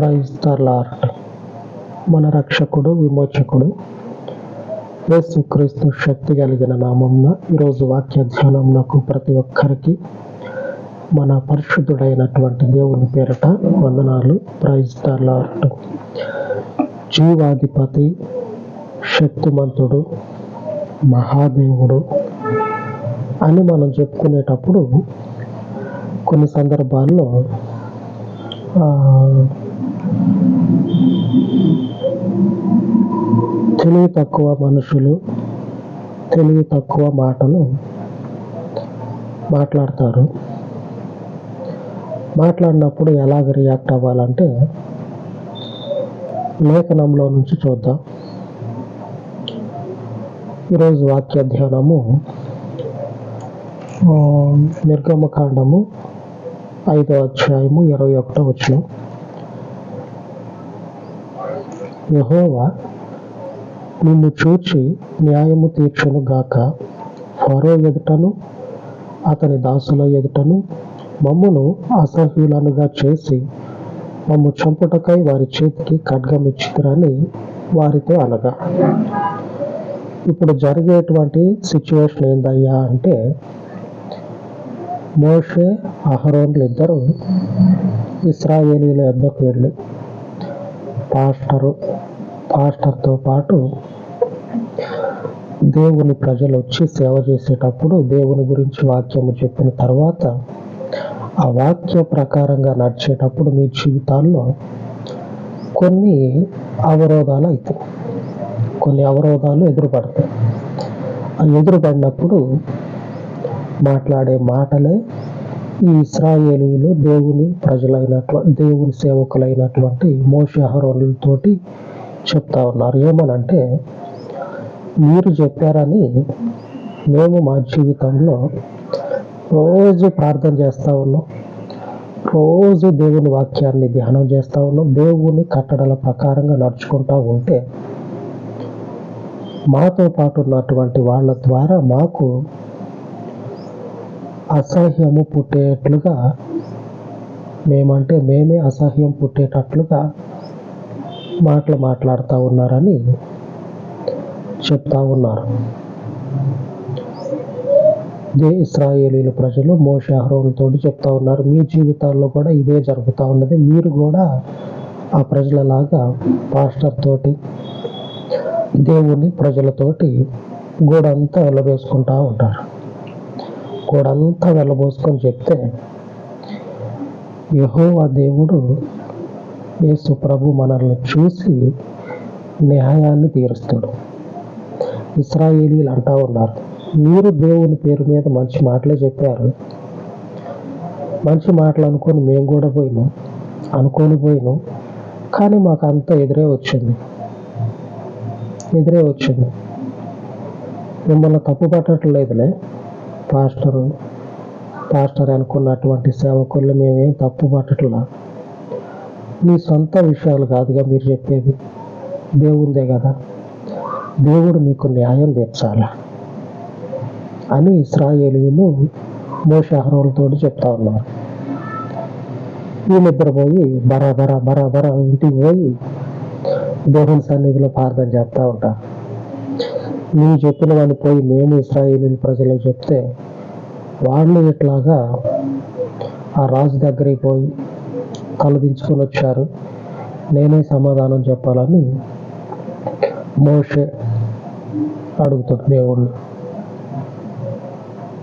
Praise the lord మన రక్షకుడు విమోచకుడు యేసుక్రీస్తు శక్తి కలిగిన నామంన ఈరోజు వాక్య ధ్యానంకు ప్రతి ఒక్కరికి మన పరిశుద్ధుడైనటువంటి దేవుని పేరట వందనాలు. ప్రైజ్ ద లార్డ్ జీవాధిపతి శక్తిమంతుడు మహాదేవుడు అని మనం చెప్పుకునేటప్పుడు కొన్ని సందర్భాల్లో తెలివి తక్కువ మనుషులు తెలివి తక్కువ మాటలు మాట్లాడతారు. మాట్లాడినప్పుడు ఎలాగ రియాక్ట్ అవ్వాలంటే లేఖనంలో నుంచి చూద్దాం. ఈరోజు వాక్య ధ్యానము నిర్గమకాండము ఐదో అధ్యాయము ఇరవై ఒకటో వచ్చినాం యహోవా నిన్ను చూచి న్యాయము తీర్చును గాక. ఫరో ఎదుటను అతని దాసుల ఎదుటను మమ్మును అసహ్యులనుగా చేసి మమ్ము చంపుటకై వారి చేతికి ఖడ్గం ఇచ్చిరని వారితో అనగా ఇప్పుడు జరిగేటువంటి సిచ్యువేషన్ ఏందయ్యా? అంటే మోషే అహరోన్లు ఇద్దరు ఇస్రాయేలీల యొద్దకు వెళ్ళి పాస్టరు పాస్టర్తో పాటు దేవుని ప్రజలు వచ్చి సేవ చేసేటప్పుడు దేవుని గురించి వాక్యము చెప్పిన తర్వాత ఆ వాక్య ప్రకారంగా నడిచేటప్పుడు మీ జీవితాల్లో కొన్ని అవరోధాలు అవుతాయి కొన్ని అవరోధాలు ఎదురుపడతాయి. ఆ ఎదురుపడినప్పుడు మాట్లాడే మాటలే ఈ ఇస్రాయేలీలు దేవుని ప్రజలైనటువంటి దేవుని సేవకులైనటువంటి మోషహరోలతోటి చెప్తా ఉన్నారు. ఏమనంటే మీరు చెప్పారని మేము మా జీవితంలో రోజు ప్రార్థన చేస్తూ ఉన్నాం. రోజు దేవుని వాక్యాన్ని ధ్యానం చేస్తూ ఉన్నాం. దేవుని కట్టడల ప్రకారంగా నడుచుకుంటూ ఉంటే మాతో పాటు ఉన్నటువంటి వాళ్ళ ద్వారా మాకు అసహ్యము పుట్టేట్లుగా మేమంటే మేమే అసహ్యం పుట్టేటట్లుగా మాటలు మాట్లాడుతూ ఉన్నారని చెప్తా ఉన్నారు. ఇదే ఇస్రాయేలీల ప్రజలు మోషే అహరోన్తో చెప్తా ఉన్నారు. మీ జీవితాల్లో కూడా ఇదే జరుగుతూ ఉన్నది. మీరు కూడా ఆ ప్రజలలాగా పాస్టర్ తోటి దేవుని ప్రజలతోటి గోడంతా వెళ్ళబేసుకుంటా ఉంటారు. గోడంతా వెళ్ళబోసుకొని చెప్తే యెహోవా దేవుడు యేసు ప్రభు మనల్ని చూసి న్యాయాన్ని తీరుస్తాడు. ఇస్రాయేలీలు అంటా ఉన్నారు మీరు దేవుని పేరు మీద మంచి మాటలే చెప్పారు. మంచి మాటలు అనుకొని మేము కూడా పోయినాం అనుకొని పోయినాం కానీ మాకు అంత ఎదురే వచ్చింది. ఎదురే వచ్చింది. మిమ్మల్ని తప్పు పట్టట్లేదులే పాస్టరు పాస్టర్ అనుకున్నటువంటి సేవకులు మేమేం తప్పు పట్టట్లా? మీ సొంత విషయాలు కాదుగా మీరు చెప్పేది. దేవుందే కదా. దేవుడు మీకు న్యాయం తీర్చాల? అని ఇస్రాయేలీలు మోషహరోలతో చెప్తా ఉన్నారు. వీళ్ళిద్దరు పోయి బరా బరా బరా బరా ఇంటికి పోయి దేవుని సన్నిధిలో ప్రార్థన చేస్తూ ఉంటారు. నీ చెప్పిన వాడిని పోయి మేము ఇస్రాయేలీ ప్రజలకు చెప్తే వాళ్ళు ఇట్లాగా ఆ రాజు దగ్గరికి పోయి తలదించుకొని వచ్చారు. నేనే సమాధానం చెప్పాలని మోషే అడుగుతాడు దేవుణ్ణి.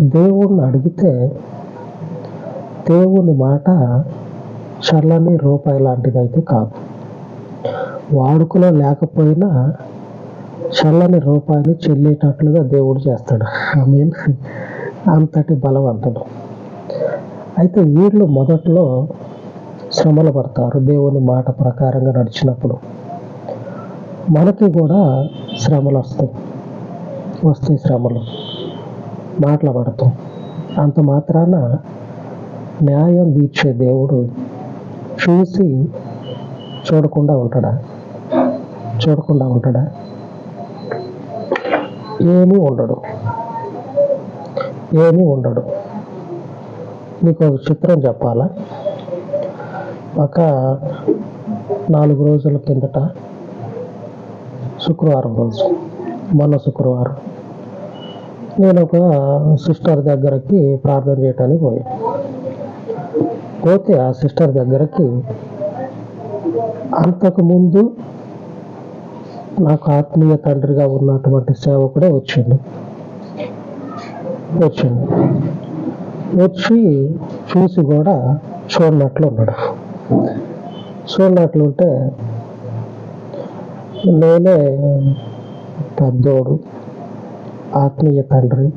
దేవుణ్ణి అడిగితే దేవుని మాట చల్లని రూపాయి లాంటిది అయితే కాదు. వాడుకలో లేకపోయినా చల్లని రూపాయిని చెల్లేటట్లుగా దేవుడు చేస్తాడు. ఐ మీన్ అంతటి బలవంతుడు. అయితే వీళ్ళు మొదట్లో శ్రమలు పడతారు. దేవుని మాట ప్రకారంగా నడిచినప్పుడు మనకి కూడా శ్రమలు వస్తాయి. వస్తాయి శ్రమలు మాటలు పడతాం అంత మాత్రాన న్యాయం తీర్చే దేవుడు చూసి చూడకుండా ఉంటాడా? చూడకుండా ఉంటాడా? ఏమీ ఉండడు. ఏమీ ఉండడు. మీకు ఒక చిత్రం చెప్పాలా? ఒక నాలుగు రోజుల కిందట శుక్రవారం రోజు మొన్న శుక్రవారం నేను ఒక సిస్టర్ దగ్గరకి ప్రార్థన చేయటానికి పోయాను పోతే ఆ సిస్టర్ దగ్గరకి అంతకుముందు నాకు ఆత్మీయ తండ్రిగా ఉన్నటువంటి సేవకుడే వచ్చింది వచ్చింది వచ్చి చూసి కూడా చూడనట్లు ఉన్నాడు. చూడనట్లుంటే నేనే పెద్దోడు ఆత్మీయ తండ్రి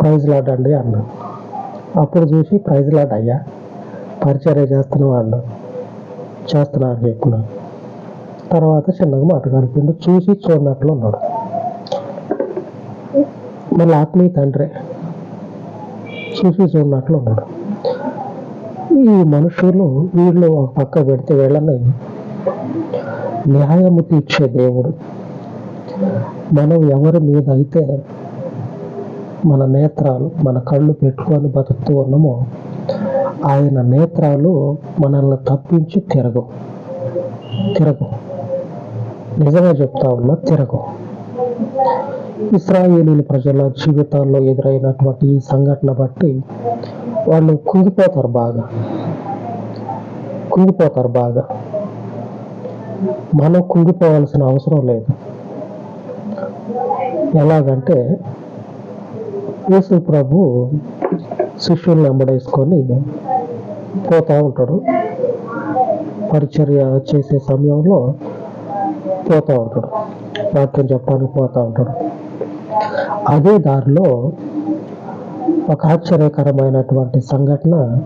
ప్రైజ్ లాడ్ అండి అన్నా అప్పుడు చూసి ప్రైజ్ లాడ్ అయ్యా పరిచర్య చేస్తున్నావు అన్నా చేస్తున్నా అని తర్వాత చిన్నగా మాట కలిపిండు చూసి చూడనట్లు ఉన్నాడు. మళ్ళీ ఆత్మీయ తండ్రి చూసి చూడనట్లు ఉన్నాడు. ఈ మనుషులు వీళ్ళు ఒక పక్క పెడితే వీళ్ళని న్యాయము తీర్చే దేవుడు. మనం ఎవరి మీద అయితే మన నేత్రాలు మన కళ్ళు పెట్టుకొని బతుకుతూ ఉన్నామో ఆయన నేత్రాలు మనల్ని తప్పించి తిరగవు. తిరగవు. నిజంగా చెప్తా ఉన్నా తిరగవు. ఇస్రాయేలీల ప్రజల జీవితాల్లో ఎదురైనటువంటి ఈ సంఘటన బట్టి వాళ్ళు కుంగిపోతారు బాగా. కుంగిపోతారు బాగా. మనం కుంగిపోవాల్సిన అవసరం లేదు. ఎలాగంటే యేసు ప్రభు శిష్యుల్ని వెంబడేసుకొని పోతా ఉంటాడు. పరిచర్య చేసే సమయంలో పోతా ఉంటాడు. వాక్యం చెప్పడానికి పోతూ ఉంటాడు. అదే దారిలో ఒక ఆశ్చర్యకరమైనటువంటి సంఘటన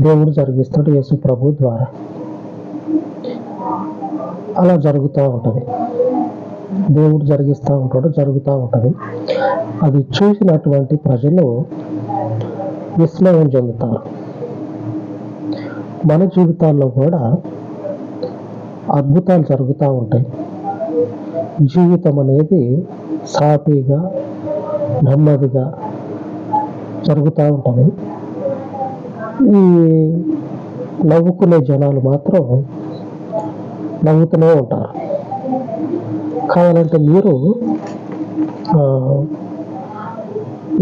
దేవుడు జరిగిస్తాడు యేసు ప్రభు ద్వారా. అలా జరుగుతూ ఉంటుంది. దేవుడు జరిగిస్తూ ఉంటాడు జరుగుతూ ఉంటుంది. అది చూసినటువంటి ప్రజలు విస్మయం చెందుతారు. మన జీవితాల్లో కూడా అద్భుతాలు జరుగుతూ ఉంటాయి. జీవితం అనేది సాఫీగా నెమ్మదిగా జరుగుతూ ఉంటుంది. ఈ నవ్వుకునే జనాలు మాత్రం నవ్వుతూనే ఉంటారు. కావాలంటే మీరు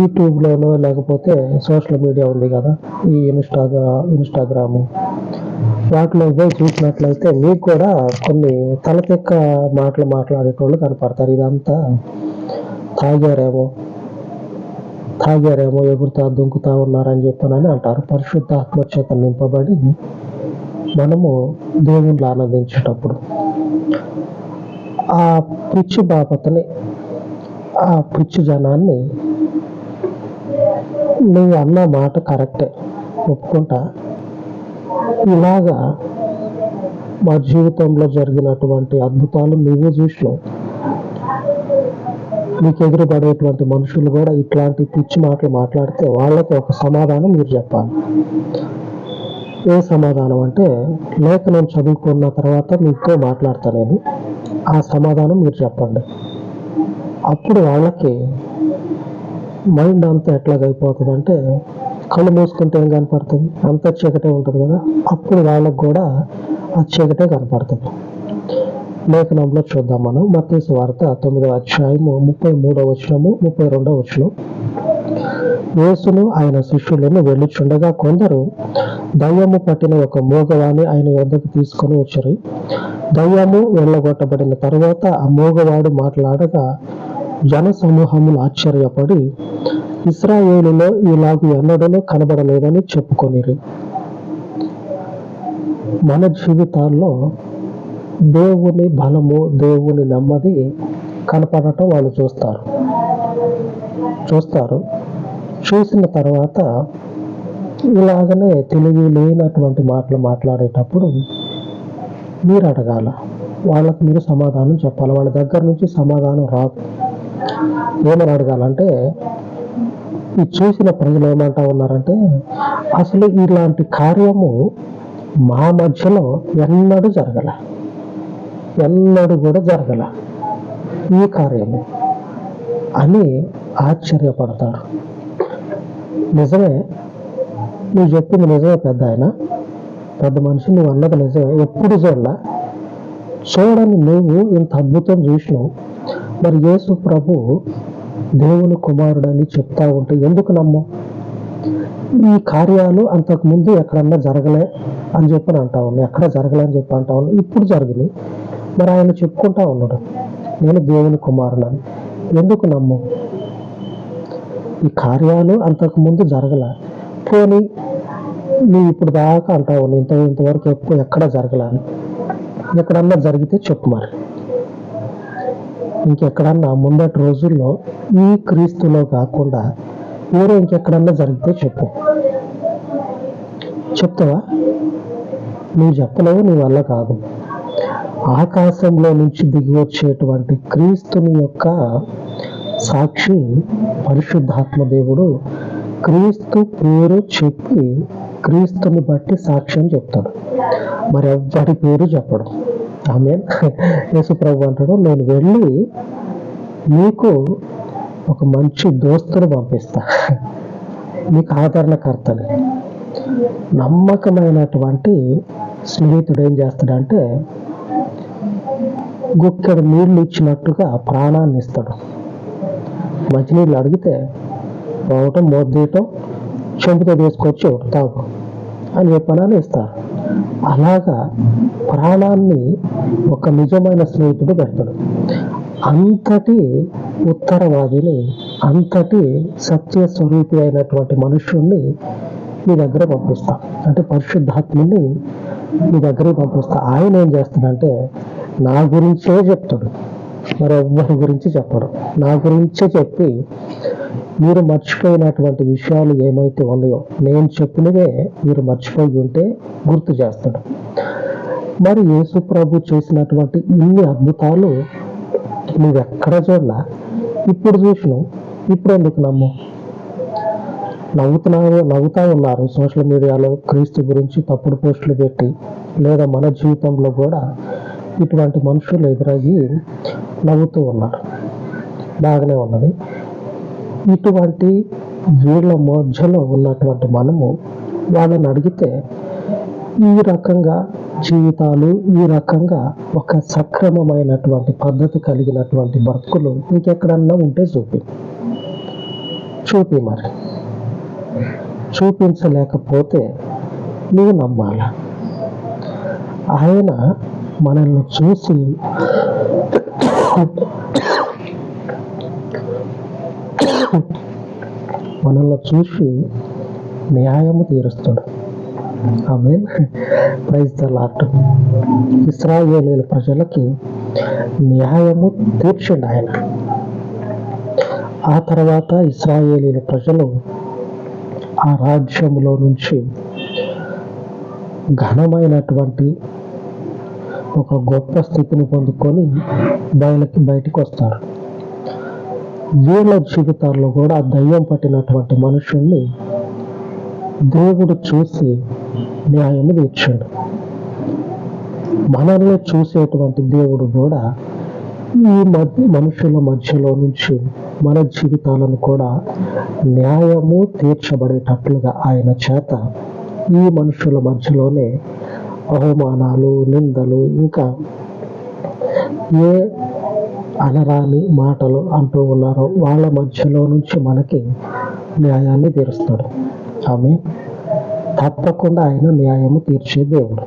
యూట్యూబ్లోనో లేకపోతే సోషల్ మీడియా ఉంది కదా ఈ ఇన్స్టాగ్రా ఇన్స్టాగ్రాము వాటిలో చూసినట్లయితే మీకు కూడా కొన్ని తలకెక్క మాటలు మాట్లాడేటోళ్ళు కనపడతారు. ఇదంతా తాగారేమో తాగారేమో ఎగురుతా దుంకుతా ఉన్నారని చెప్పనని అంటారు. పరిశుద్ధ ఆత్మచేత నింపబడి మనము దేవుళ్ళు ఆనందించేటప్పుడు ఆ పిచ్చి బాపతని ఆ పిచ్చి జనాన్ని నువ్వు అన్న మాట కరెక్టే ఒప్పుకుంటా. ఇలాగా మా జీవితంలో జరిగినటువంటి అద్భుతాలు నువ్వు చూసినావు. నీకు ఎదురుపడేటువంటి మనుషులు కూడా ఇట్లాంటి పిచ్చి మాటలు మాట్లాడితే వాళ్ళకి ఒక సమాధానం మీరు చెప్పాలి. ఏ సమాధానం అంటే లేఖనం చదువుకున్న తర్వాత మీతో మాట్లాడతా నేను ఆ సమాధానం మీరు చెప్పండి. అప్పుడు వాళ్ళకి మైండ్ అంతా ఎట్లాగైపోతుందంటే కళ్ళు మూసుకుంటే ఏం కనపడుతుంది? అంత చీకటే ఉంటుంది కదా. అప్పుడు వాళ్ళకు కూడా ఆ చీకటే కనపడుతుంది. లేఖనంలో చూద్దాం మనం. మత్తయి వార్త తొమ్మిదవ అధ్యాయము ముప్పై మూడవ వచనము ముప్పై రెండవ వచనం. యేసును ఆయన శిష్యులను వెళ్ళిచుండగా కొందరు దయ్యము పట్టిన ఒక మూగవాణి ఆయన వద్దకు తీసుకొని వచ్చారు. దయ్యము వెళ్ళగొట్టబడిన తర్వాత ఆ మూగవాడు మాట్లాడగా జన సమూహములు ఆశ్చర్యపడి ఇస్రాయేలులో ఇలాగు ఎన్నడూ కనబడలేదని చెప్పుకొనిరి. మన జీవితాల్లో దేవుని బలము దేవుని నెమ్మది కనపడటం వాళ్ళు చూస్తారు. చూస్తారు. చూసిన తర్వాత ఇలాగనే తెలివి లేనటువంటి మాటలు మాట్లాడేటప్పుడు మీరు అడగాల. వాళ్ళకు మీరు సమాధానం చెప్పాలి. వాళ్ళ దగ్గర నుంచి సమాధానం రాదు. ఏమని అడగాలంటే ఈ చూసిన ప్రజలు ఏమంటా ఉన్నారంటే అసలు ఇలాంటి కార్యము మా మధ్యలో ఎన్నడూ జరగల. ఎన్నడూ కూడా జరగల. ఈ కార్యము అని ఆశ్చర్యపడతారు నిజమే నువ్వు చెప్పింది నిజమే పెద్ద ఆయన. పెద్ద మనిషి నువ్వు అన్నది నిజమే. ఎప్పుడు చూడలా? చూడని నువ్వు ఇంత అద్భుతం చూసినావు. మరి యేసు ప్రభు దేవుని కుమారుడని చెప్తా ఉంటే ఎందుకు నమ్ము? ఈ కార్యాలు అంతకు ముందు ఎక్కడన్నా జరగలే అని చెప్పి అంటా ఉన్నాను ఎక్కడ జరగలే అని చెప్పి అంటా ఉన్నాను ఇప్పుడు జరిగినాయి. మరి ఆయన చెప్పుకుంటా ఉన్నాడు. నేను దేవుని కుమారుడని. ఎందుకు నమ్ము? ఈ కార్యాలు అంతకు ముందు జరగలే. పోనీ నువ్వు ఇప్పుడు దాకా అంటావు ఇంత ఇంతవరకు ఎక్కువ ఎక్కడ జరగలని అని. ఎక్కడన్నా జరిగితే చెప్పు మరి. ఇంకెక్కడన్నా ముందటి రోజుల్లో ఈ క్రీస్తులో కాకుండా వేరే ఇంకెక్కడన్నా జరిగితే చెప్పు. చెప్తావా? నువ్వు చెప్పలేవు నీ వల్ల కాదు. ఆకాశంలో నుంచి దిగి వచ్చేటువంటి క్రీస్తుని యొక్క సాక్షి పరిశుద్ధాత్మ దేవుడు క్రీస్తు పేరు చెప్పి క్రీస్తుని బట్టి సాక్ష్యం చెప్తాడు. మరి ఎవ్వడి పేరు చెప్పడు. ఆమె యేసుప్రభు అంటాడు నేను వెళ్ళి నీకు ఒక మంచి దోస్తును పంపిస్తా. నీకు ఆదరణకర్తని. నమ్మకమైనటువంటి స్నేహితుడు ఏం చేస్తాడంటే గుక్కెడు నీళ్ళు ఇచ్చినట్టుగా ప్రాణాన్ని ఇస్తాడు. మంచినీళ్ళు అడిగితే పోవటం మోద్దీయటం చెంపుతో తీసుకొచ్చి ఒకటి తాగు. అని చెప్పనని ఇస్తారు. అలాగా ప్రాణాన్ని ఒక నిజమైన స్నేహితుడు పెడతాడు. అంతటి ఉత్తరవాదిని అంతటి సత్య స్వరూపి అయినటువంటి మనుషుణ్ణి మీ దగ్గర పంపిస్తా. అంటే పరిశుద్ధాత్ముని మీ దగ్గరికి పంపిస్తా. ఆయన ఏం చేస్తాడంటే నా గురించే చెప్తాడు. మరెవ్వరి గురించి చెప్పడు. నా గురించే చెప్పి మీరు మర్చిపోయినటువంటి విషయాలు ఏమైతే ఉన్నాయో నేను చెప్పినవే మీరు మర్చిపోయి ఉంటే గుర్తు చేస్తాడు. మరి యేసు ప్రభు చేసినటువంటి ఇన్ని అద్భుతాలు నువ్వెక్కడ చూడలా? ఇప్పుడు చూసినావు. ఇప్పుడు ఎందుకు నమ్ము? నవ్వుతున్నా నవ్వుతా ఉన్నారు. సోషల్ మీడియాలో క్రీస్తు గురించి తప్పుడు పోస్టులు పెట్టి లేదా మన జీవితంలో కూడా ఇటువంటి మనుషులు ఎదురయ్యి నవ్వుతూ ఉన్నారు. బాగానే ఉన్నది. ఇటువంటి వీళ్ళ మధ్యలో ఉన్నటువంటి మనము వాళ్ళని అడిగితే ఈ రకంగా జీవితాలు ఈ రకంగా ఒక సక్రమమైనటువంటి పద్ధతి కలిగినటువంటి బ్రతుకులు ఇంకెక్కడన్నా ఉంటే చూపి. చూపి మరి. చూపించలేకపోతే నువ్వు నమ్మాల? ఆయన మనల్ని చూసి మనల్ని చూసి న్యాయము తీరుస్తాడు. ఆమె ప్రైజ్ ద లాట్ ఇస్రాయేలీల ప్రజలకి న్యాయము తీర్చండి ఆయన. ఆ తర్వాత ఇస్రాయేలీల ప్రజలు ఆ రాజ్యంలో నుంచి ఘనమైనటువంటి ఒక గొప్ప స్థితిని పొందుకొని బయలకి బయటికి వస్తారు. వీళ్ళ జీవితాల్లో కూడా దయ్యం పట్టినటువంటి మనుషుల్ని దేవుడు చూసి న్యాయం తీర్చాడు మనల్ని చూసేటువంటి దేవుడు కూడా ఈ మధ్య మనుషుల మధ్యలో నుంచి మన జీవితాలను కూడా న్యాయము తీర్చబడేటట్లుగా ఆయన చేత ఈ మనుషుల మధ్యలోనే అవమానాలు నిందలు ఇంకా ఏ అనరాని మాటలు అంటూ ఉన్నారో. వాళ్ళ మధ్యలో నుంచి మనకి న్యాయాన్ని తీరుస్తాడు. ఆమె తప్పకుండా ఆయన న్యాయము తీర్చే దేవుడు.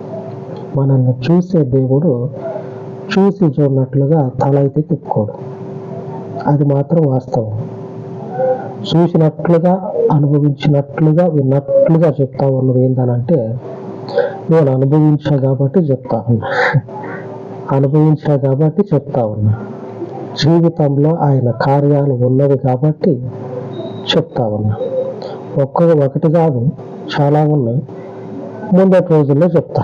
మనల్ని చూసే దేవుడు చూసి చూడనట్లుగా తల అయితే తిప్పుకోడు. అది మాత్రం వాస్తవం. చూసినట్లుగా అనుభవించినట్లుగా విన్నట్లుగా చెప్తా ఉన్నవి ఏంటనంటే నేను అనుభవించా కాబట్టి చెప్తా ఉన్నా. అనుభవించా కాబట్టి చెప్తా ఉన్నా. జీవితంలో ఆయన కార్యాలు ఉన్నవి కాబట్టి చెప్తా ఉన్నా. ఒక్క ఒకటి కాదు చాలా ఉన్నాయి. ముందటి రోజుల్లో చెప్తా.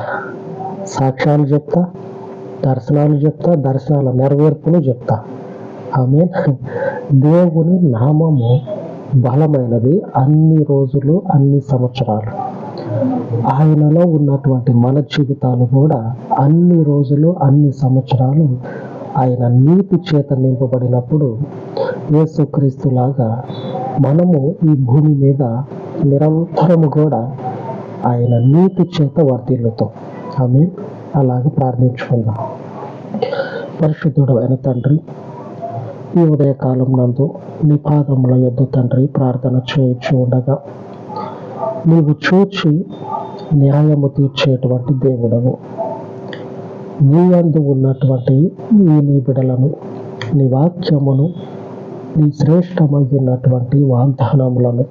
సాక్ష్యాలు చెప్తా దర్శనాలు చెప్తా దర్శనాల నెరవేర్పులు చెప్తా. ఆమె దేవుని నామము బలమైనది అన్ని రోజులు అన్ని సంవత్సరాలు. ఆయనలో ఉన్నటువంటి మన జీవితాలు కూడా అన్ని రోజులు అన్ని సంవత్సరాలు ఆయన నీతి చేత నింపబడినప్పుడు యేసుక్రీస్తులాగా మనము ఈ భూమి మీద నిరంతరము కూడా ఆయన నీతి చేత వర్ధిల్లుతాం. ఆమె అలాగే ప్రార్థించుకుందాం. పరిశుద్ధుడు అయిన తండ్రి ఈ ఉదయకాలం నందు నీ పాదముల యొద్దు తండ్రి ప్రార్థన చేయొచ్చు ఉండగా నీవు చూచి న్యాయము తీర్చేటువంటి దేవుడవు. నీయందు ఉన్నటువంటి ఈ నీ బిడలను నీ వాక్యమును నీ శ్రేష్టమైనటువంటి వాగ్దానములను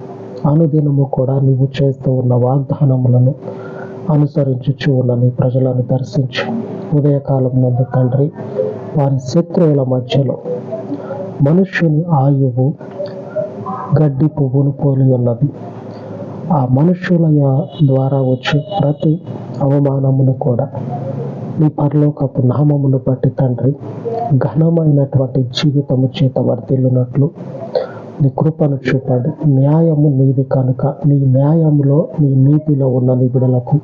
అనుదినము కూడా నీవు చేస్తూ ఉన్న వాగ్దానములను అనుసరించుచు ఉన్న నీ ప్రజలను దర్శించు. ఉదయకాలం నందు తండ్రి వారి శత్రువుల మధ్యలో మనుష్యుని ఆయువు గడ్డి పువ్వును పోలి ఉన్నది. ఆ మనుషుల ద్వారా వచ్చే ప్రతి అవమానమును కూడా మీ పరలోకపు నామమును బట్టి తండ్రి ఘనమైనటువంటి జీవితము చేత వర్ధిల్లునట్లు నీ కృపను చూపండి. న్యాయము నీది కనుక. నీ న్యాయంలో నీ నీతిలో ఉన్న నిబిడలకు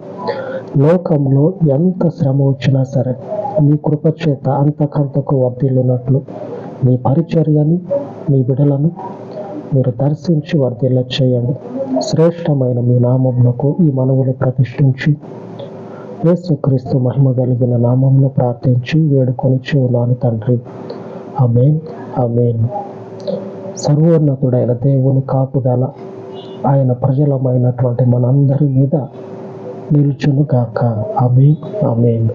లోకంలో ఎంత శ్రమ వచ్చినా సరే నీ కృప చేత అంతకంతకు వర్ధిల్లునట్లు నీ పరిచర్యని నీ బిడలను మీరు దర్శించి వర్ధిల్ల చేయండి శ్రేష్టమైన మీ నామమునకు ఈ మనవులు ప్రతిష్ఠించి యేసుక్రీస్తు మహిమ కలిగిన నామంలో ప్రార్థించి వేడుకొని ఉన్నాను తండ్రి. అమేన్ అమేన్ సర్వోన్నతుడైన దేవుని కాపుదల ఆయన ప్రజలమైనటువంటి మనందరి మీద నిలుచును గాక అమేన్ అమేన్